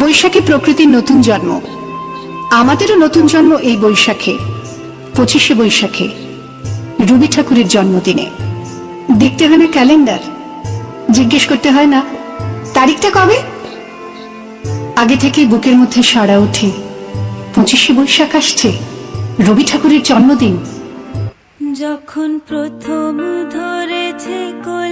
বৈশাখী প্রকৃতির নতুন জন্ম। আমাদেরও নতুন জন্ম এই বৈশাখে, পঁচিশে বৈশাখে, রবি ঠাকুরের জন্মদিনে। দেখতে হয় না ক্যালেন্ডার? জিজ্ঞেস করতে হয় না, তারিখটা কবে? আগে থেকে বুকের মধ্যে সাড়া ওঠে, পঁচিশে বৈশাখ আসছে, রবি ঠাকুরের জন্মদিন। যখন প্রথম ধরেছে কোলে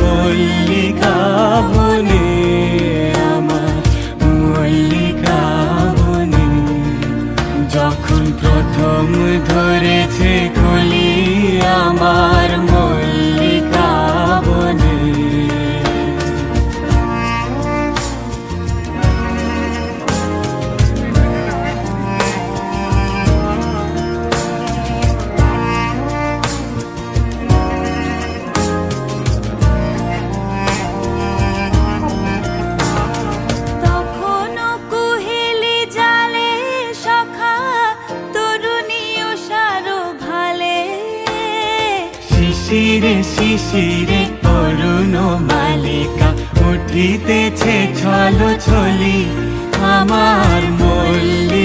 যখন প্রথম ধরেছে কলি আমার শিশিরে শিশিরে অরুণ মালিকা উঠিতেছে ছল ছলি আমার মল্লিকা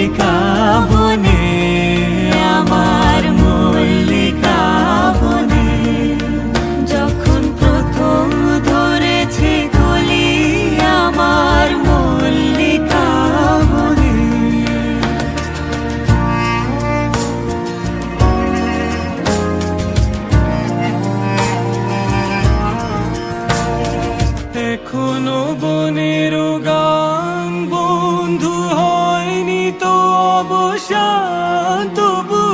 এখনও বনের গান বন্ধু হয়নি তো অবসান, তবু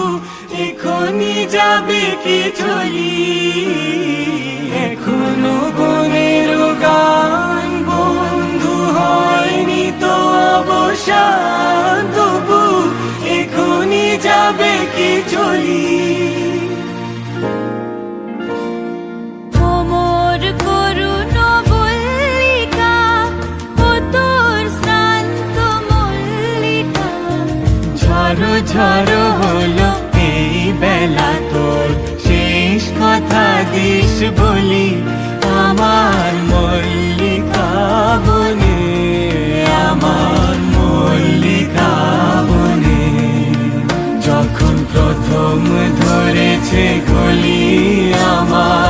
এখনই যাবে কি চলি এখনও বনের গান বন্ধু হয়নি তো অবসান, তবু এখনই যাবে কি চলি ঝড়ো হলো, এই বেলা তোর শেষ কথা দিস বলি, আমার মল্লিকা বনে, আমার মল্লিকা বনে। যখন প্রথম ধরেছে গলি আমার